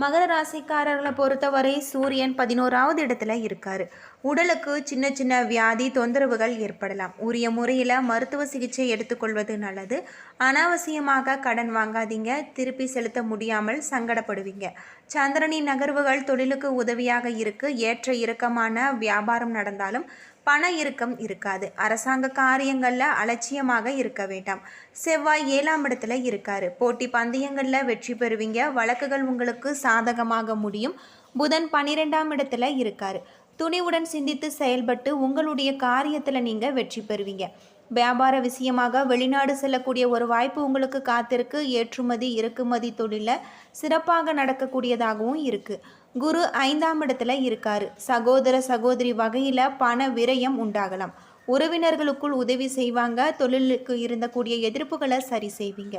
மகர ராசிக்காரர்களை பொறுத்தவரை சூரியன் பதினோராவது இடத்துல இருக்கார். உடலுக்கு சின்ன சின்ன வியாதி தொந்தரவுகள் ஏற்படலாம். உரிய முறையில் மருத்துவ சிகிச்சை எடுத்துக்கொள்வது நல்லது. அனாவசியமாக கடன் வாங்காதீங்க. திருப்பி செலுத்த முடியாமல் சங்கடப்படுவீங்க. சந்திரனின் நகர்வுகள் தொழிலுக்கு உதவியாக இருக்கு. ஏற்ற இறக்கமான வியாபாரம் நடந்தாலும் பண இறுக்கம் இருக்காது. அரசாங்க காரியங்களில் அலட்சியமாக இருக்க வேண்டாம். செவ்வாய் ஏழாம் இடத்துல இருக்காரு. போட்டி பந்தயங்களில் வெற்றி பெறுவீங்க. வழக்குகள் உங்களுக்கு சாதகமாக முடியும். புதன் பன்னிரெண்டாம் இடத்துல இருக்காரு. துணிவுடன் சிந்தித்து செயல்பட்டு உங்களுடைய காரியத்தில் நீங்கள் வெற்றி பெறுவீங்க. வியாபார விஷயமாக வெளிநாடு செல்லக்கூடிய ஒரு வாய்ப்பு உங்களுக்கு காத்திருக்கு. ஏற்றுமதி இறக்குமதி தொழிலில் சிறப்பாக நடக்கக்கூடியதாகவும் இருக்குது குரு ஐந்தாம் இடத்துல இருக்கார். சகோதர சகோதரி வகையில் பண விரயம் உண்டாகலாம். உறவினர்களுக்குள் உதவி செய்வாங்க. தொழிலுக்கு இருந்தக்கூடிய எதிர்ப்புகளை சரி செய்வீங்க.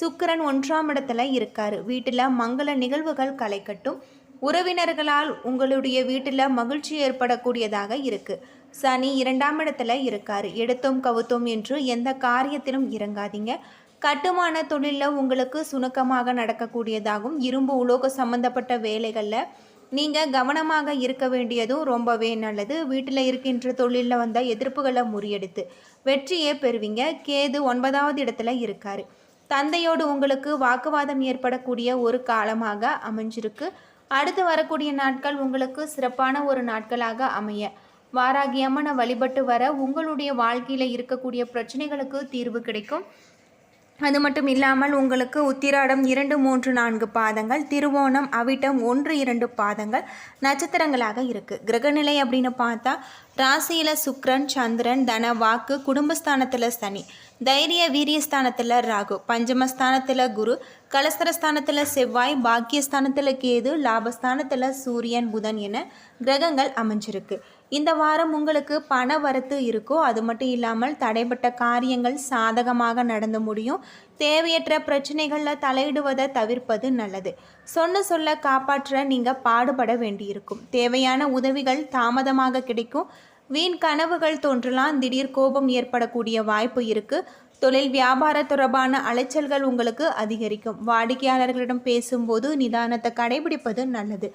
சுக்கிரன் ஒன்றாம் இடத்துல இருக்கார். வீட்டில் மங்கள நிகழ்வுகள் களை கட்டும் உறவினர்களால் உங்களுடைய வீட்டில் மகிழ்ச்சி ஏற்படக்கூடியதாக இருக்குது சனி இரண்டாம் இடத்துல இருக்கார். எடுத்தோம் கவுத்தோம் என்று எந்த காரியத்திலும் இறங்காதீங்க. கட்டுமான தொழிலில் உங்களுக்கு சுணக்கமாக நடக்கக்கூடியதாகும். இரும்பு உலோக சம்பந்தப்பட்ட வேலைகளில் நீங்கள் கவனமாக இருக்க வேண்டியதும் ரொம்பவே நல்லது. வீட்டில் இருக்கின்ற தொழிலில் வந்த எதிர்ப்புகளை முறியடித்து வெற்றியை பெறுவீங்க. கேது ஒன்பதாவது இடத்துல இருக்கார். தந்தையோடு உங்களுக்கு வாக்குவாதம் ஏற்படக்கூடிய ஒரு காலமாக அமைஞ்சிருக்கு. அடுத்து வரக்கூடிய நாட்கள் உங்களுக்கு சிறப்பான ஒரு நாட்களாக அமைய வாராகி வழிபட்டு வர உங்களுடைய வாழ்க்கையில் இருக்கக்கூடிய பிரச்சனைகளுக்கு தீர்வு கிடைக்கும். அது மட்டும் இல்லாமல் உங்களுக்கு உத்திராடம் இரண்டு மூன்று நான்கு பாதங்கள் திருவோணம் அவிட்டம் ஒன்று இரண்டு பாதங்கள் நட்சத்திரங்களாக இருக்குது கிரகநிலை அப்படின்னு பார்த்தா ராசியில் சுக்ரன் சந்திரன் தன வாக்கு குடும்பஸ்தானத்தில் சனி தைரிய வீரியஸ்தானத்தில் ராகு பஞ்சமஸ்தானத்தில் குரு கலஸ்தரஸ்தானத்தில் செவ்வாய் பாக்கியஸ்தானத்தில் கேது லாபஸ்தானத்தில் சூரியன் புதன் என கிரகங்கள் அமைஞ்சிருக்கு. இந்த வாரம் உங்களுக்கு பண வரத்து இருக்கோ அது மட்டும் இல்லாமல் தடைப்பட்ட காரியங்கள் சாதகமாக நடந்து முடியும். தேவையற்ற பிரச்சனைகளில் தலையிடுவதை தவிர்ப்பது நல்லது. சொன்ன சொல்ல காப்பாற்ற நீங்கள் பாடுபட வேண்டியிருக்கும். தேவையான உதவிகள் தாமதமாக கிடைக்கும். வீண் கனவுகள் தோன்றலாம். திடீர் கோபம் ஏற்படக்கூடிய வாய்ப்பு இருக்குது தொழில் வியாபார தொடர்பான அலைச்சல்கள் உங்களுக்கு அதிகரிக்கும். வாடிக்கையாளர்களிடம் பேசும்போது நிதானத்தை கடைபிடிப்பது நல்லது.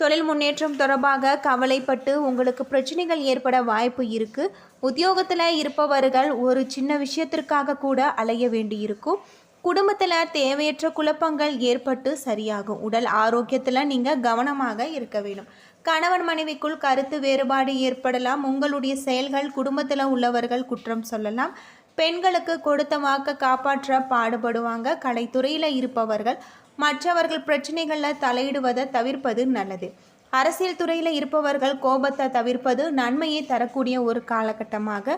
தொழில் முன்னேற்றம் தொடர்பாக கவலைப்பட்டு உங்களுக்கு பிரச்சனைகள் ஏற்பட வாய்ப்பு இருக்குது உத்தியோகத்தில் இருப்பவர்கள் ஒரு சின்ன விஷயத்திற்காக கூட அலைய வேண்டியிருக்கும். குடும்பத்தில் தேவையற்ற குழப்பங்கள் ஏற்பட்டு சரியாகும். உடல் ஆரோக்கியத்தில் நீங்கள் கவனமாக இருக்க வேண்டும். கணவன் மனைவிக்குள் கருத்து வேறுபாடு ஏற்படலாம். உங்களுடைய செயல்கள் குடும்பத்தில் உள்ளவர்கள் குற்றம் சொல்லலாம். பெண்களுக்கு கொடுத்த வாக்க காப்பாற்ற பாடுபடுவாங்க. கலைத்துறையில் இருப்பவர்கள் மற்றவர்கள் பிரச்சனைகளில் தலையிடுவதை தவிர்ப்பது நல்லது. அரசியல் துறையில் இருப்பவர்கள் கோபத்தை தவிர்ப்பது நன்மையை தரக்கூடிய ஒரு காலகட்டமாக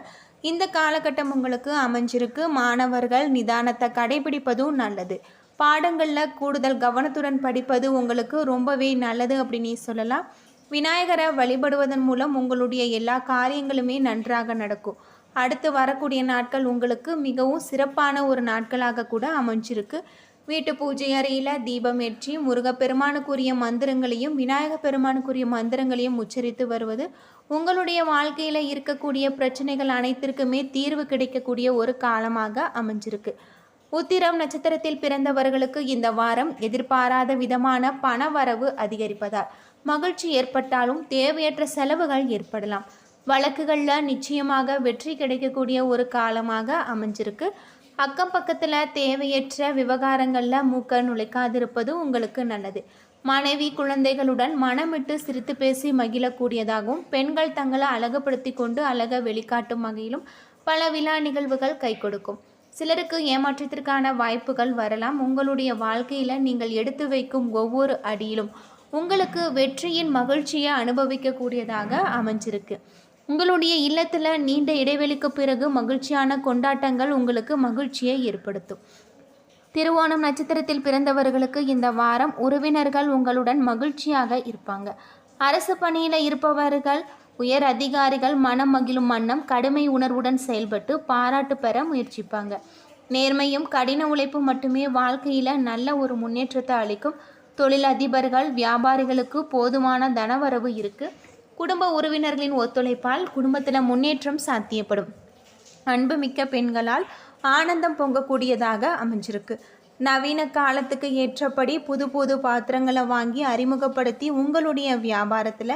இந்த காலகட்டம் உங்களுக்கு அமைஞ்சிருக்கு. மாணவர்கள் நிதானத்தை கடைபிடிப்பதும் நல்லது. பாடங்களில் கூடுதல் கவனத்துடன் படிப்பது உங்களுக்கு ரொம்பவே நல்லது அப்படின்னு சொல்லலாம். விநாயகரை வழிபடுவதன் மூலம் உங்களுடைய எல்லா காரியங்களுமே நன்றாக நடக்கும். அடுத்து வரக்கூடிய நாட்கள் உங்களுக்கு மிகவும் சிறப்பான ஒரு நாட்களாக கூட அமைஞ்சிருக்கு. வீட்டு பூஜை அறையில் தீபம் ஏற்றி முருகப்பெருமானுக்குரிய மந்திரங்களையும் விநாயக பெருமானுக்குரிய மந்திரங்களையும் உச்சரித்து வருவது உங்களுடைய வாழ்க்கையில் இருக்கக்கூடிய பிரச்சனைகள் அனைத்திற்குமே தீர்வு கிடைக்கக்கூடிய ஒரு காலமாக அமைஞ்சிருக்கு. உத்திரம் நட்சத்திரத்தில் பிறந்தவர்களுக்கு இந்த வாரம் எதிர்பாராத விதமான பண வரவு அதிகரிப்பதால் மகிழ்ச்சி ஏற்பட்டாலும் தேவையற்ற செலவுகள் ஏற்படலாம். வழக்குகளில் நிச்சயமாக வெற்றி கிடைக்கக்கூடிய ஒரு காலமாக அமைஞ்சிருக்கு. அக்கம் பக்கத்தில் தேவையற்ற விவகாரங்களில் மூக்க நுழைக்காதிருப்பது உங்களுக்கு நல்லது. மனைவி குழந்தைகளுடன் மனமிட்டு சிரித்து பேசி மகிழக்கூடியதாகவும் பெண்கள் தங்களை அழகுபடுத்தி கொண்டு அழக வெளிக்காட்டும் வகையிலும் பல விழா நிகழ்வுகள் கை கொடுக்கும். சிலருக்கு ஏமாற்றத்திற்கான வாய்ப்புகள் வரலாம். உங்களுடைய வாழ்க்கையில் நீங்கள் எடுத்து வைக்கும் ஒவ்வொரு அடியிலும் உங்களுக்கு வெற்றியின் மகிழ்ச்சியை அனுபவிக்கக்கூடியதாக அமைஞ்சிருக்கு. உங்களுடைய இல்லத்தில் நீண்ட இடைவெளிக்கு பிறகு மகிழ்ச்சியான கொண்டாட்டங்கள் உங்களுக்கு மகிழ்ச்சியை ஏற்படுத்தும். திருவோணம் நட்சத்திரத்தில் பிறந்தவர்களுக்கு இந்த வாரம் உறவினர்கள் உங்களுடன் மகிழ்ச்சியாக இருப்பாங்க. அரசு பணியில் இருப்பவர்கள் உயர் அதிகாரிகள் மனம் மகிழும் வண்ணம் கடுமை உணர்வுடன் செயல்பட்டு பாராட்டு பெற முயற்சிப்பாங்க. நேர்மையும் கடின உழைப்பு மட்டுமே வாழ்க்கையில் நல்ல ஒரு முன்னேற்றத்தை அளிக்கும். தொழில் அதிபர்கள் வியாபாரிகளுக்கு போதுமான தனவரவு இருக்குது குடும்ப உறவினர்களின் ஒத்துழைப்பால் குடும்பத்தில் முன்னேற்றம் சாத்தியப்படும். அன்புமிக்க பெண்களால் ஆனந்தம் பொங்கக்கூடியதாக அமைஞ்சிருக்கு. நவீன காலத்துக்கு ஏற்றபடி புது புது பாத்திரங்களை வாங்கி அறிமுகப்படுத்தி உங்களுடைய வியாபாரத்தில்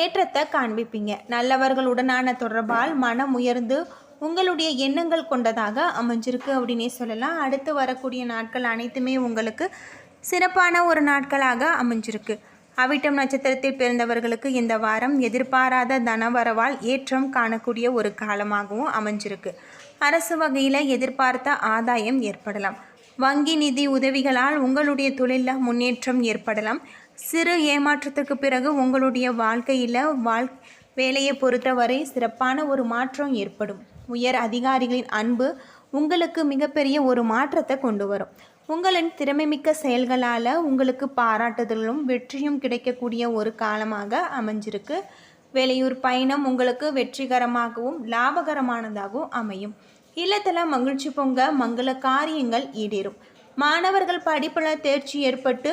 ஏற்றத்தை காண்பிப்பீங்க. நல்லவர்களுடனான தொடர்பால் மனம் உயர்ந்து உங்களுடைய எண்ணங்கள் கொண்டதாக அமைஞ்சிருக்கு அப்படின்னே சொல்லலாம். அடுத்து வரக்கூடிய நாட்கள் அனைத்துமே உங்களுக்கு சிறப்பான ஒரு நாட்களாக அமைஞ்சிருக்கு. அவிட்டம் நட்சத்திரத்தில் பிறந்தவர்களுக்கு இந்த வாரம் எதிர்பாராத தனவரவால் ஏற்றம் காணக்கூடிய ஒரு காலமாகவும் அமைஞ்சிருக்கு. அரசு வகையில் எதிர்பார்த்த ஆதாயம் ஏற்படலாம். வங்கி நிதி உதவிகளால் உங்களுடைய தொழிலில் முன்னேற்றம் ஏற்படலாம். சிறு ஏமாற்றத்துக்கு பிறகு உங்களுடைய வாழ்க்கையில் வாழ் வேலையை பொறுத்தவரை சிறப்பான ஒரு மாற்றம் ஏற்படும். உயர் அதிகாரிகளின் அன்பு உங்களுக்கு மிகப்பெரிய ஒரு மாற்றத்தை கொண்டு வரும். உங்களின் திறமைமிக்க செயல்களால் உங்களுக்கு பாராட்டுதலும் வெற்றியும் கிடைக்கக்கூடிய ஒரு காலமாக அமைஞ்சிருக்கு. வெளியூர் பயணம் உங்களுக்கு வெற்றிகரமாகவும் லாபகரமானதாகவும் அமையும். இல்லத்தில் மகிழ்ச்சி பொங்க மங்கள காரியங்கள் ஈடேறும். மாணவர்கள் படிப்பில் தேர்ச்சி ஏற்பட்டு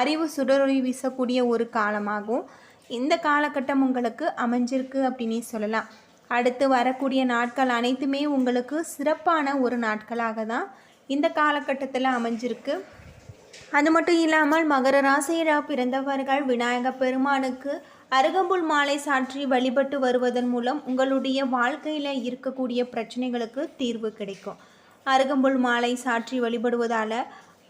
அறிவு சுடரொளி வீசக்கூடிய ஒரு காலமாகவும் இந்த காலகட்டம் உங்களுக்கு அமைஞ்சிருக்கு அப்படின்னு சொல்லலாம். அடுத்து வரக்கூடிய நாட்கள் அனைத்துமே உங்களுக்கு சிறப்பான ஒரு நாட்களாக தான் இந்த காலகட்டத்தில் அமைஞ்சிருக்கு. அது மட்டும் இல்லாமல் மகர ராசியில் பிறந்தவர்கள் விநாயக பெருமானுக்கு அருகம்புல் மாலை சாற்றி வழிபட்டு வருவதன் மூலம் உங்களுடைய வாழ்க்கையில் இருக்கக்கூடிய பிரச்சனைகளுக்கு தீர்வு கிடைக்கும். அருகம்புல் மாலை சாற்றி வழிபடுவதால்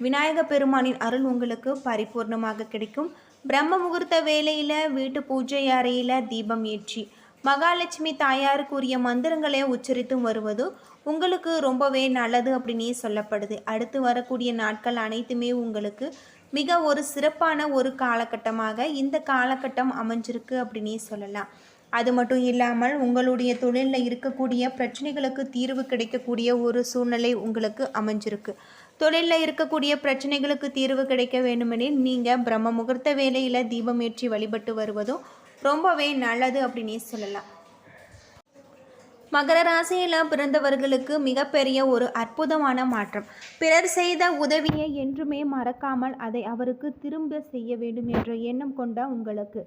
விநாயக பெருமானின் அருள் உங்களுக்கு பரிபூர்ணமாக கிடைக்கும். பிரம்ம முகூர்த்த வேலையில் வீட்டு பூஜை அறையில் தீபம் ஏற்றி மகாலட்சுமி தாயாருக்குரிய மந்திரங்களை உச்சரித்தும் வருவது உங்களுக்கு ரொம்பவே நல்லது அப்படின்னே சொல்லப்படுது. அடுத்து வரக்கூடிய நாட்கள் அனைத்துமே உங்களுக்கு மிக ஒரு சிறப்பான ஒரு காலகட்டமாக இந்த காலகட்டம் அமைஞ்சிருக்கு அப்படின்னே சொல்லலாம். அது மட்டும் இல்லாமல் உங்களுடைய தொழிலில் இருக்கக்கூடிய பிரச்சனைகளுக்கு தீர்வு கிடைக்கக்கூடிய ஒரு சூழ்நிலை உங்களுக்கு அமைஞ்சிருக்கு. தொழிலில் இருக்கக்கூடிய பிரச்சனைகளுக்கு தீர்வு கிடைக்க வேண்டுமெனில் நீங்கள் பிரம்ம முகூர்த்த வேலையில் தீபம் ஏற்றி வழிபட்டு வருவதும் ரொம்பவே நல்லது அப்படின்னே சொல்லலாம். மகர ராசியில் பிறந்தவர்களுக்கு மிகப்பெரிய ஒரு அற்புதமான மாற்றம். பிறர் செய்த உதவியை என்றுமே மறக்காமல் அதை அவருக்கு திரும்ப செய்ய வேண்டும் என்ற எண்ணம் கொண்ட உங்களுக்கு.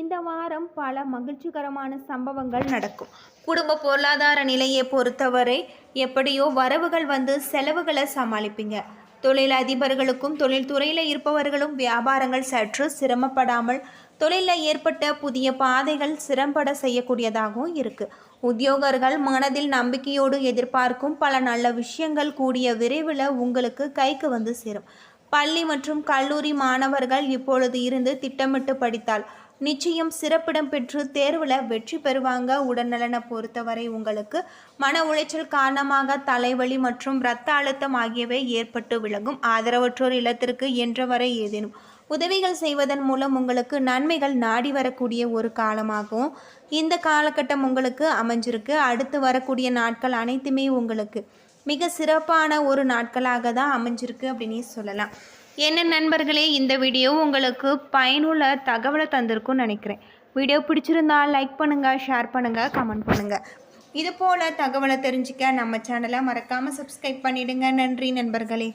இந்த வாரம் பல மகிழ்ச்சிகரமான சம்பவங்கள் நடக்கும். குடும்ப பொருளாதார நிலையை பொறுத்தவரை எப்படியோ வரவுகள் வந்து செலவுகளை சமாளிப்பீங்க. தொழில் அதிபர்களுக்கும் தொழில்துறையில் இருப்பவர்களும் வியாபாரங்கள் சற்று சிரமப்படாமல் தொழிலில் ஏற்பட்ட புதிய பாதைகள் சிறம்பட செய்யக்கூடியதாகவும் இருக்குது உத்தியோகர்கள் மனதில் நம்பிக்கையோடு எதிர்பார்க்கும் பல நல்ல விஷயங்கள் கூடிய விரைவில் உங்களுக்கு கைக்கு வந்து சேரும். பள்ளி மற்றும் கல்லூரி மாணவர்கள் இப்பொழுது இருந்து திட்டமிட்டு படித்தால் நிச்சயம் சிறப்பிடம் பெற்று தேர்வில் வெற்றி பெறுவாங்க. உடல்நலனை பொறுத்தவரை உங்களுக்கு மன உளைச்சல் காரணமாக தலைவலி மற்றும் இரத்த அழுத்தம் ஆகியவை ஏற்பட்டு விளங்கும். ஆதரவற்றோர் இல்லத்திற்கு என்றவரை ஏதேனும் உதவிகள் செய்வதன் மூலம் உங்களுக்கு நன்மைகள் நாடி வரக்கூடிய ஒரு காலமாகும் இந்த காலகட்டம் உங்களுக்கு அமைஞ்சிருக்கு. அடுத்து வரக்கூடிய நாட்கள் அனைத்துமே உங்களுக்கு மிக சிறப்பான ஒரு நாட்களாக தான் அமைஞ்சிருக்கு அப்படின்னு சொல்லலாம். என்ன நண்பர்களே இந்த வீடியோ உங்களுக்கு பயனுள்ள தகவலை தந்திருக்கும்னு நினைக்கிறேன். வீடியோ பிடிச்சிருந்தால் லைக் பண்ணுங்கள் ஷேர் பண்ணுங்கள் கமெண்ட் பண்ணுங்கள் இது போல் தகவலை தெரிஞ்சுக்க நம்ம சேனலை மறக்காமல் சப்ஸ்கிரைப் பண்ணிவிடுங்க நன்றி நண்பர்களே.